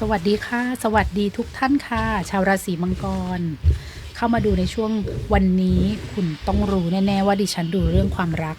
สวัสดีค่ะ สวัสดีทุกท่านค่ะ ชาวราศีมังกร เข้ามาดูในช่วงวันนี้คุณต้องรู้แน่ๆว่าดิฉันดูเรื่องความรัก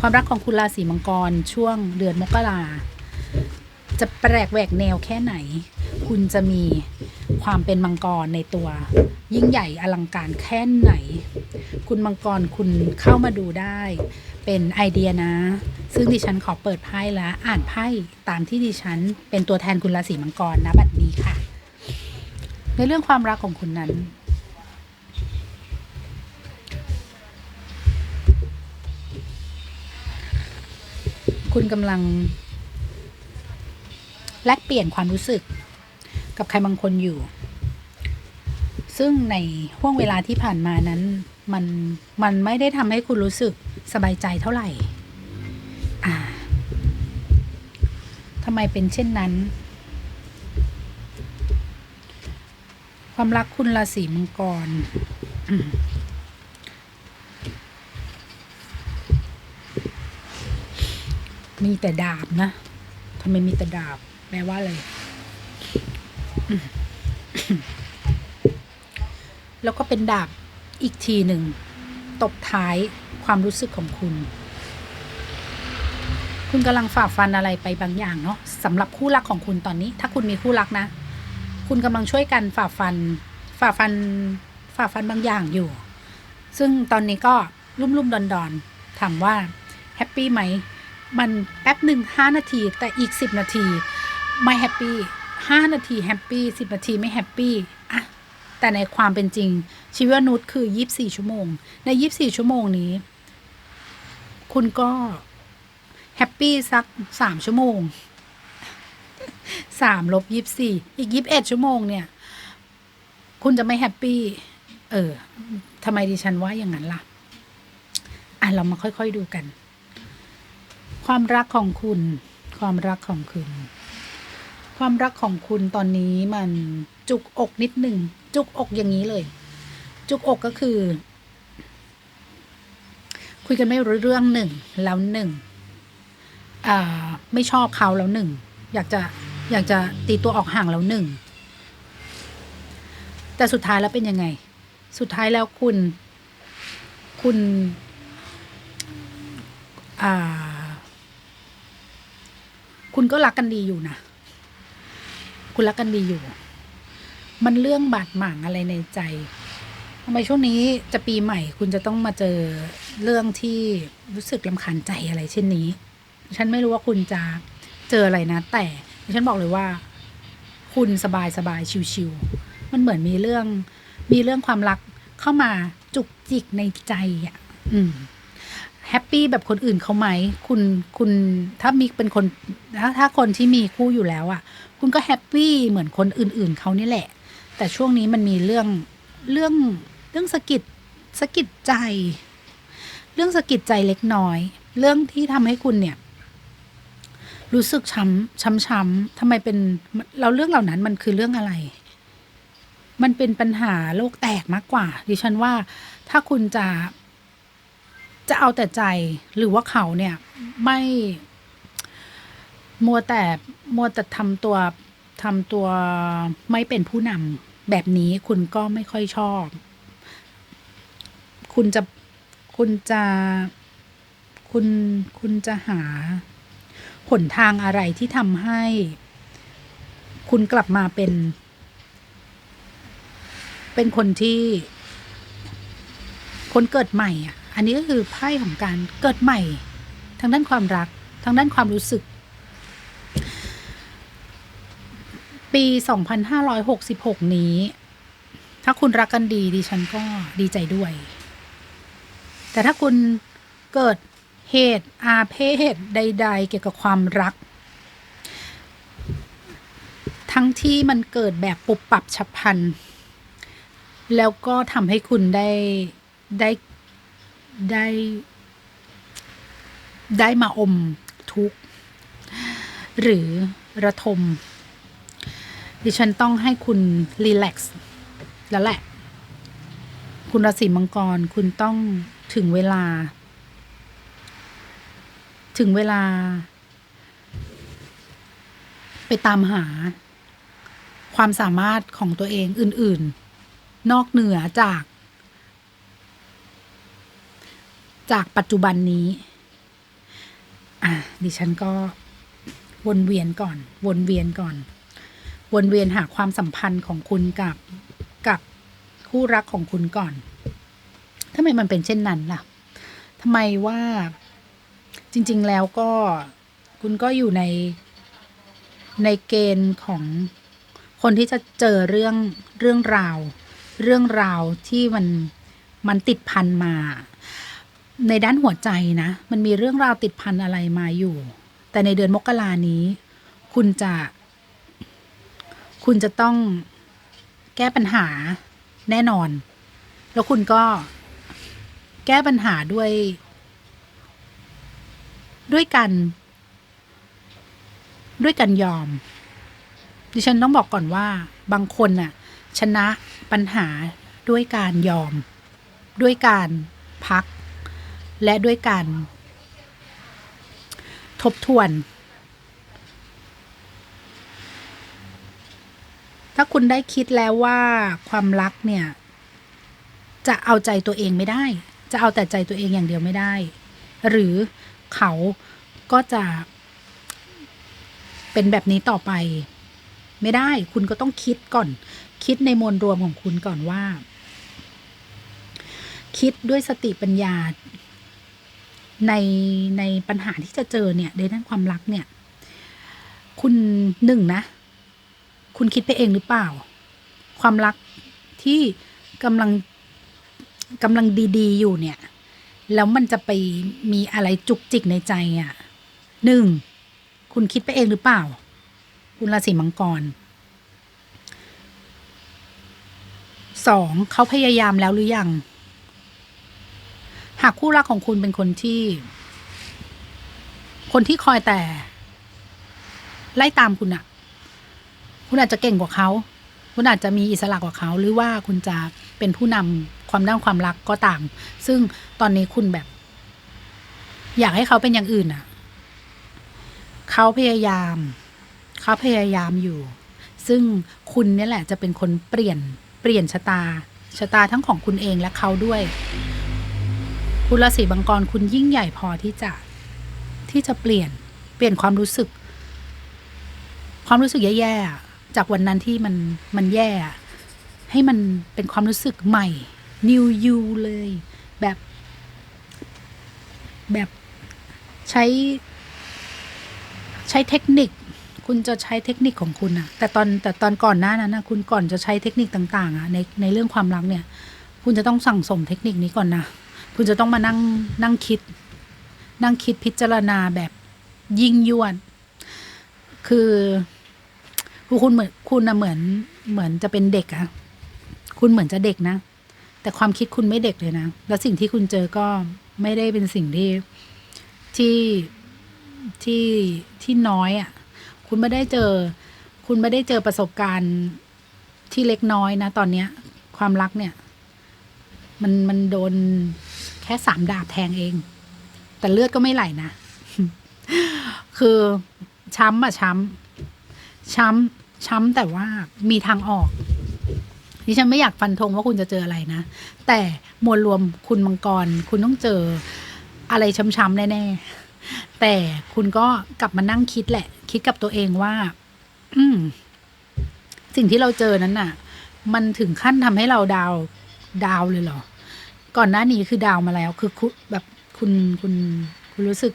ความรักของคุณราศีมังกรช่วงเดือนมกราจะแปลกแหวกแนวแค่ไหน คุณจะมีความเป็นมังกรในตัว ยิ่งใหญ่อลังการแค่ไหน คุณมังกรคุณเข้ามาดูได้ เป็นไอเดียนะ ซึ่งดิฉันขอเปิดไพ่และอ่านไพ่ตามที่ดิฉันเป็นตัวแทนคุณราศีมังกรนะบัดนี้ค่ะ ในเรื่องความรักของคุณนั้น คุณกำลัง แลกเปลี่ยนความรู้สึก กับใครบางคนอยู่ ซึ่งในห่วงเวลาที่ผ่านมานั้น มัน มันไม่ได้ทำให้คุณรู้สึก สบายใจเท่าไหร่ อ่าทำไมเป็นเช่นนั้น ความรักคุณราศีมังกรมีแต่ดาบนะทำไมมีแต่ดาบ แปลว่าอะไร แล้วก็เป็นดาบอีกทีหนึ่ง ตบท้ายความรู้สึกของคุณ คุณกำลังฝ่าฟันอะไรไปบางอย่างเนาะสำหรับคู่รักของคุณตอนนี้ ถ้าคุณมีคู่รักนะ คุณกำลังช่วยกันฝ่าฟัน ฝ่าฟัน ฝ่าฟันบางอย่างอยู่ ซึ่งตอนนี้ก็รุ่มรุ่มดอนดอนๆถามว่าแฮปปี้ไหมมันแป๊บหนึ่งห้านาที แต่อีกสิบนาทีไม่แฮปปี้ห้านาทีแฮปปี้สิบนาทีไม่แฮปปี้ แต่ในความเป็นจริง ชีวิตมนุษย์คือยี่บสี่ชั่วโมง ในยี่บสี่ชั่วโมงนี้ คุณก็แฮปปี้สักสามชั่วโมงสามลบยี่บสี่อีกยี่บเอ็ดชั่วโมงเนี่ย คุณจะไม่แฮปปี้ เออทำไมดิฉันว่าอย่างนั้นล่ะ อะ เรามาค่อยๆดูกัน ความรักของคุณ ความรักของคุณความรักของคุณตอนนี้มันจุกอกนิดหนึ่ง จุกอกอย่างนี้เลย จุกอกก็คือ คุยกันไม่รู้เรื่องหนึ่งแล้วหนึ่งไม่ชอบเขาแล้วหนึ่งอยากจะอยากจะตีตัวออกห่างแล้วหนึ่งแต่สุดท้ายแล้วเป็นยังไง สุดท้ายแล้วคุณคุณคุณก็รักกันดีอยู่นะ คุณรักกันดีอยู่ มันเรื่องบาดหมางอะไรในใจทำไมช่วงนี้จะปีใหม่คุณจะต้องมาเจอเรื่องที่รู้สึกลำคาญใจอะไรเช่นนี้ ฉันไม่รู้ว่าคุณจะเจออะไรนะ แต่ฉันบอกเลยว่า คุณสบายสบายชิวๆมันเหมือนมีเรื่อง มีเรื่องความรักเข้ามาจุกจิกในใจอะ อืมแฮปปี้แบบคนอื่นเขาไหม คุณคุณถ้ามีเป็นคนถ้าถ้าคนที่มีคู่อยู่แล้วอะ่ะ คุณก็แฮปปี้เหมือนคนอื่น ๆเขานี่แหละ แต่ช่วงนี้มันมีเรื่องเรื่องเรื่องสะกิดสะกิดใจ เรื่องสะกิดใจเล็กน้อย เรื่องที่ทำให้คุณเนี่ย รู้สึกช้ำช้ำช้ำทำไมเป็นเราเรื่องเหล่านั้นมันคือเรื่องอะไร มันเป็นปัญหาโลกแตกมากกว่า ดิฉันว่าถ้าคุณจะจะเอาแต่ใจหรือว่าเขาเนี่ย ไม่มัวแต่มัวแต่ทำตัวทำตัวไม่เป็นผู้นำ แบบนี้คุณก็ไม่ค่อยชอบ คุณจะคุณจะคุณคุณจะหา หนทางอะไรที่ทำให้ คุณกลับมาเป็น เป็นคนที่ คนเกิดใหม่อะ อันนี้ก็คือไพ่ของการเกิดใหม่ ทางด้านความรัก ทางด้านความรู้สึก ปี 2566 นี้ ถ้าคุณรักกันดีดิฉันก็ดีใจด้วย แต่ถ้าคุณเกิดเหตุอาเพศใด ๆ เกี่ยวกับความรัก ทั้งที่มันเกิดแบบปุบปับฉับพลัน แล้วก็ทำให้คุณได้ ได้ได้ ได้มาอมทุกข์ หรือระทม ดิฉันต้องให้คุณรีแลกซ์แล้วแหละ คุณราศีมังกรคุณต้องถึงเวลา ถึงเวลา ไปตามหา ความสามารถของตัวเองอื่น ๆ นอกเหนือจาก จากปัจจุบันนี้ อะ ดิฉันก็วนเวียนก่อน วนเวียนก่อน วนเวียนหาความสัมพันธ์ของคุณกับกับคู่รักของคุณก่อนทำไมมันเป็นเช่นนั้นล่ะทำไมว่าจริง ๆ แล้วก็คุณก็อยู่ในในเกณฑ์ของคนที่จะเจอเรื่องเรื่องราว เรื่องราวที่มันมันติดพันมา ในด้านหัวใจนะ มันมีเรื่องราวติดพันอะไรมาอยู่ แต่ในเดือนมกรานี้ คุณจะ คุณจะต้องแก้ปัญหาแน่นอน แล้วคุณก็แก้ปัญหาด้วย ด้วยกัน ด้วยกันยอม ดิฉันต้องบอกก่อนว่าบางคนน่ะ ชนะปัญหาด้วยการยอม ด้วยการพัก และด้วยการทบทวน ถ้าคุณได้คิดแล้วว่าความรักเนี่ย จะเอาใจตัวเองไม่ได้ จะเอาแต่ใจตัวเองอย่างเดียวไม่ได้ หรือเขาก็จะเป็นแบบนี้ต่อไป ไม่ได้ คุณก็ต้องคิดก่อน คิดในมวลรวมของคุณก่อนว่า คิดด้วยสติปัญญา ในในปัญหาที่จะเจอเนี่ยในด้านความรักเนี่ย คุณหนึ่งนะ คุณคิดไปเองหรือเปล่า ความรักที่กำลังกำลังดีๆ อยู่เนี่ย แล้วมันจะไปมีอะไรจุกจิกในใจอะ่ะหนึ่งคุณคิดไปเองหรือเปล่า คุณราศีมังกรสองเขาพยายามแล้วหรือยัง หากคู่รักของคุณเป็นคนที่ คนที่คอยแต่ ไล่ตามคุณอะ คุณอาจจะเก่งกว่าเขา คุณอาจจะมีอิสระกว่าเขา หรือว่าคุณจะเป็นผู้นำความด้านความรักก็ตามซึ่งตอนนี้คุณแบบ อยากให้เขาเป็นอย่างอื่นอะเขาพยายาม เขาพยายามอยู่ ซึ่งคุณนี่แหละ จะเป็นคนเปลี่ยน เปลี่ยนชะตา ชะตาทั้งของคุณเองและเขาด้วย คุณราศีบังกรคุณยิ่งใหญ่พอที่จะ ที่จะเปลี่ยน เปลี่ยนความรู้สึก ความรู้สึกแย่ๆ จากวันนั้นที่มันมันแย่ให้มันเป็นความรู้สึกใหม่ new you เลย แบบ แบบใช้ ใช้เทคนิค คุณจะใช้เทคนิคของคุณอะแต่ตอนแต่ตอนก่อนหน้านั้นนะคุณก่อนจะใช้เทคนิคต่างๆอะในในเรื่องความรักเนี่ย คุณจะต้องสั่งสมเทคนิคนี้ก่อนนะคุณจะต้องมานั่งนั่งคิด นั่งคิดพิจารณาแบบยิ่งยวดคือ คือคุณเหมือนคุณนะเหมือนเหมือนจะเป็นเด็กอะคุณเหมือนจะเด็กนะ แต่ความคิดคุณไม่เด็กเลยนะ แล้วสิ่งที่คุณเจอก็ไม่ได้เป็นสิ่งที่ที่ที่ที่น้อยอะ่ะ คุณไม่ได้เจอ คุณไม่ได้เจอประสบการณ์ที่เล็กน้อยนะ ตอนเนี้ย ความรักเนี่ย มันมันโดนแค่สามดาบแทงเอง แต่เลือดก็ไม่ไหลนะ คือช้ำอะช้ำช้ำ ช้ำแต่ว่ามีทางออกดิฉันไม่อยากฟันธงว่าคุณจะเจออะไรนะ แต่มวลรวมคุณมังกร คุณต้องเจออะไรช้ำๆแน่ๆแต่คุณก็กลับมานั่งคิดแหละ คิดกับตัวเองว่า อืม สิ่งที่เราเจอนั้นน่ะ มันถึงขั้นทำให้เราดาวดาวเลยเหรอ ก่อนหน้านี้คือดาวมาแล้ว คือคุณแบบคุณคุณคุณรู้สึก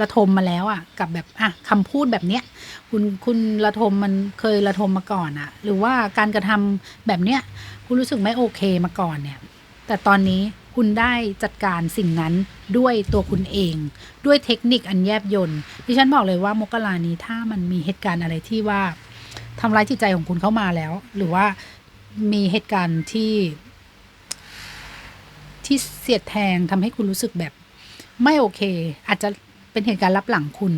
ระทมมาแล้วอะ่ะ กับแบบอะคำพูดแบบเนี้ยคุณคุณระทมมันเคยระทมมาก่อนอะ่ะ หรือว่าการกระทำแบบเนี้ยคุณรู้สึกไม่โอเคมาก่อนเนี่ย แต่ตอนนี้คุณได้จัดการสิ่งนั้นด้วยตัวคุณเอง ด้วยเทคนิคอันแยบยนต์ที่ฉันบอกเลยว่ามกรานี้ถ้ามันมีเหตุการณ์อะไรที่ว่าทำร้ายจิตใจของคุณเข้ามาแล้ว หรือว่ามีเหตุการณ์ที่ที่เสียดแทงทำให้คุณรู้สึกแบบไม่โอเค อาจจะ เป็นเหตุการณ์รับหลังคุณ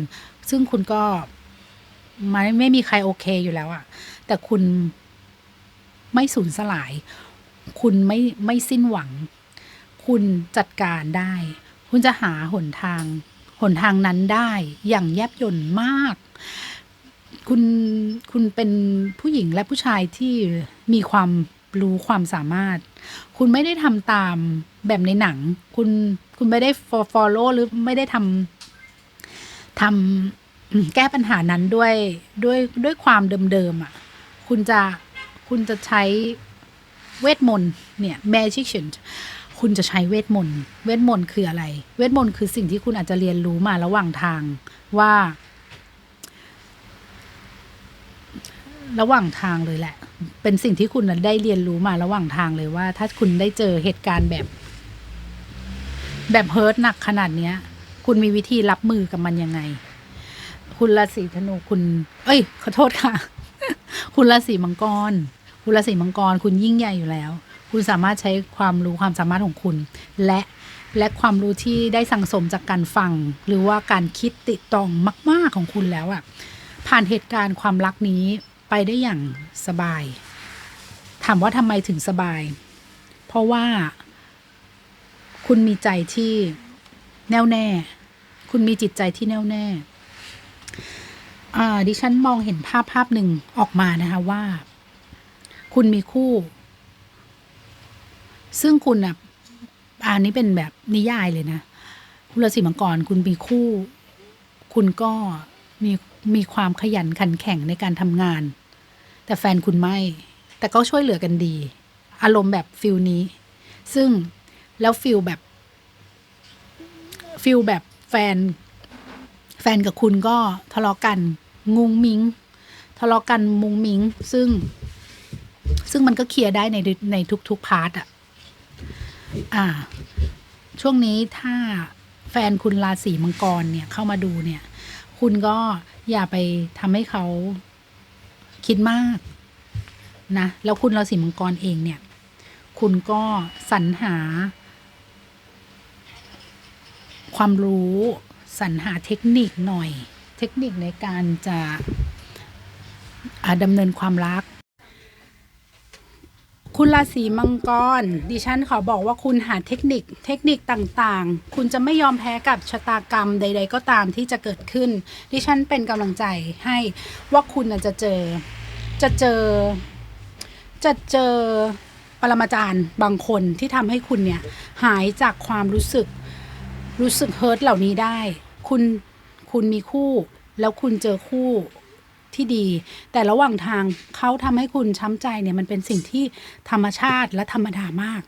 ซึ่งคุณก็ไม่ไม่มีใครโอเคอยู่แล้วอะแต่คุณไม่สูญสลาย คุณไม่ไม่สิ้นหวัง คุณจัดการได้ คุณจะหาหนทาง หนทางนั้นได้อย่างแยบยลมาก คุณคุณเป็นผู้หญิงและผู้ชายที่มีความรู้ความสามารถ คุณไม่ได้ทำตามแบบในหนัง คุณคุณไม่ได้ follow หรือไม่ได้ทำ ทำแก้ปัญหานั้นด้วยด้วยด้วยความเดิมๆอะ คุณจะคุณจะใช้เวทมนต์เนี่ย magician คุณจะใช้เวทมนต์เวทมนต์คืออะไร เวทมนต์คือสิ่งที่คุณอาจจะเรียนรู้มาระหว่างทางว่า ระหว่างทางเลยแหละ เป็นสิ่งที่คุณได้เรียนรู้มาระหว่างทางเลยว่า ถ้าคุณได้เจอเหตุการณ์แบบ แบบเฮิร์ตหนักขนาดเนี้ย คุณมีวิธีรับมือกับมันยังไง คุณราศีธนูคุณ เอ้ย ขอโทษค่ะ คุณราศีมังกร คุณราศีมังกร คุณยิ่งใหญ่อยู่แล้ว คุณสามารถใช้ความรู้ความสามารถของคุณ และและความรู้ที่ได้สั่งสมจากการฟัง หรือว่าการคิดติดตองมาก ๆของคุณแล้วอะผ่านเหตุการณ์ความรักนี้ไปได้อย่างสบาย ถามว่าทำไมถึงสบาย เพราะว่าคุณมีใจที่แน่วแน่ คุณมีจิตใจที่แน่วแน่อ่าดิฉันมองเห็นภาพภาพหนึ่งออกมานะคะว่า คุณมีคู่ ซึ่งคุณอะอันนี้เป็นแบบนิยายเลยนะคุณราศีมังกรคุณมีคู่ คุณก็มีมีความขยันขันแข็งในการทำงาน แต่แฟนคุณไม่ แต่ก็ช่วยเหลือกันดี อารมณ์แบบฟิลนี้ ซึ่งแล้วฟิลแบบฟิลแบบ แฟน แฟนกับคุณก็ทะเลาะกันงุงมิง ทะเลาะกันมุงมิง ซึ่ง ซึ่งมันก็เคลียร์ได้ในในทุกๆพาร์ทอะอ่า ช่วงนี้ถ้าแฟนคุณราศีมังกรเนี่ยเข้ามาดูเนี่ย คุณก็อย่าไปทำให้เขาคิดมากนะแล้วคุณราศีมังกรเองเนี่ย คุณก็สรรหา ความรู้สรรหาเทคนิคหน่อย เทคนิคในการจะดำเนินความรัก คุณราศีมังกร ดิฉันขอบอกว่าคุณหาเทคนิค เทคนิคต่างๆ คุณจะไม่ยอมแพ้กับชะตากรรมใด ๆ ก็ตามที่จะเกิดขึ้น ดิฉันเป็นกำลังใจให้ว่าคุณจะเจอ จะเจอ จะเจอปรมาจารย์บางคนที่ทำให้คุณเนี่ยหายจากความรู้สึก รู้สึกเฮิร์ตเหล่านี้ได้ คุณคุณมีคู่ แล้วคุณเจอคู่ที่ดี แต่ระหว่างทางเขาทำให้คุณช้ำใจเนี่ยมันเป็นสิ่งที่ธรรมชาติและธรรมดามาก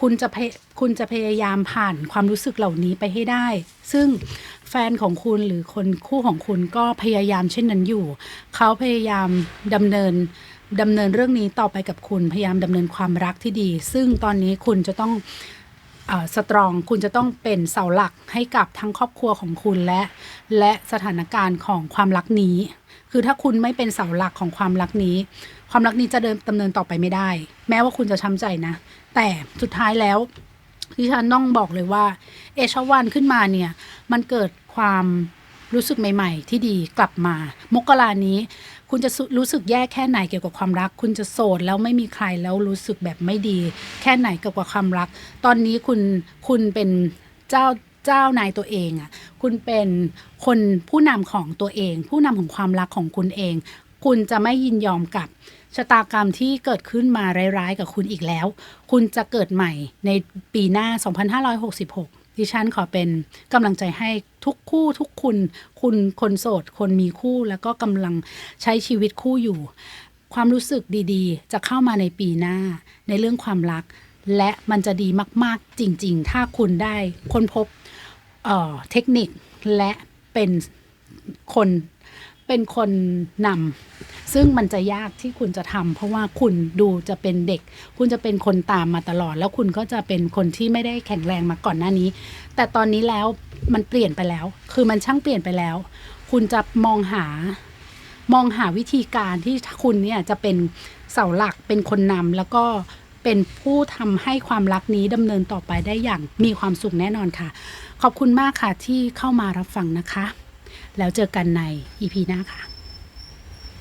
คุณจะพยคุณจะพยายามผ่านความรู้สึกเหล่านี้ไปให้ได้ ซึ่งแฟนของคุณหรือคนคู่ของคุณก็พยายามเช่นนั้นอยู่ เขาพยายามดำเนินดำเนินเรื่องนี้ต่อไปกับคุณพยายามดำเนินความรักที่ดี ซึ่งตอนนี้คุณจะต้อง สตรองคุณจะต้องเป็นเสาหลักให้กับทั้งครอบครัวของคุณและ และสถานการณ์ของความรักนี้ คือถ้าคุณไม่เป็นเสาหลักของความรักนี้ ความรักนี้จะเดินดำเนินต่อไปไม่ได้ แม้ว่าคุณจะช้ำใจนะ แต่สุดท้ายแล้วที่ฉันต้องบอกเลยว่า เอชวันขึ้นมาเนี่ย มันเกิดความรู้สึกใหม่ ๆ ที่ดีกลับมา มกรานี้ คุณจะรู้สึกแย่แค่ไหนเกี่ยวกับความรัก คุณจะโสดแล้วไม่มีใครแล้วรู้สึกแบบไม่ดี แค่ไหนเกี่ยวกับความรัก ตอนนี้คุณคุณเป็นเจ้าเจ้านายตัวเองอะ่ะคุณเป็นคนผู้นำของตัวเอง ผู้นำของความรักของคุณเอง คุณจะไม่ยินยอมกับชะตากรรมที่เกิดขึ้นมาร้ายๆกับคุณอีกแล้ว คุณจะเกิดใหม่ในปีหน้า 2566 ดิฉันขอเป็นกำลังใจให้ทุกคู่ทุกคุณ คุณคนโสด คนมีคู่แล้วก็กำลังใช้ชีวิตคู่อยู่ ความรู้สึกดีๆ จะเข้ามาในปีหน้าในเรื่องความรัก และมันจะดีมากๆจริง ๆ ถ้าคุณได้ค้นพบเเทคนิคและเป็นคน เป็นคนนำซึ่งมันจะยากที่คุณจะทำเพราะว่าคุณดูจะเป็นเด็ก คุณจะเป็นคนตามมาตลอด แล้วคุณก็จะเป็นคนที่ไม่ได้แข็งแรงมาก่อนหน้านี้ แต่ตอนนี้แล้วมันเปลี่ยนไปแล้ว คือมันช่างเปลี่ยนไปแล้ว คุณจะมองหามองหาวิธีการที่คุณเนี่ยจะเป็นเสาหลักเป็นคนนำแล้วก็เป็นผู้ทำให้ความรักนี้ดำเนินต่อไปได้อย่างมีความสุขแน่นอนค่ะ ขอบคุณมากค่ะที่เข้ามารับฟังนะคะ แล้วเจอกันใน EP หน้าค่ะ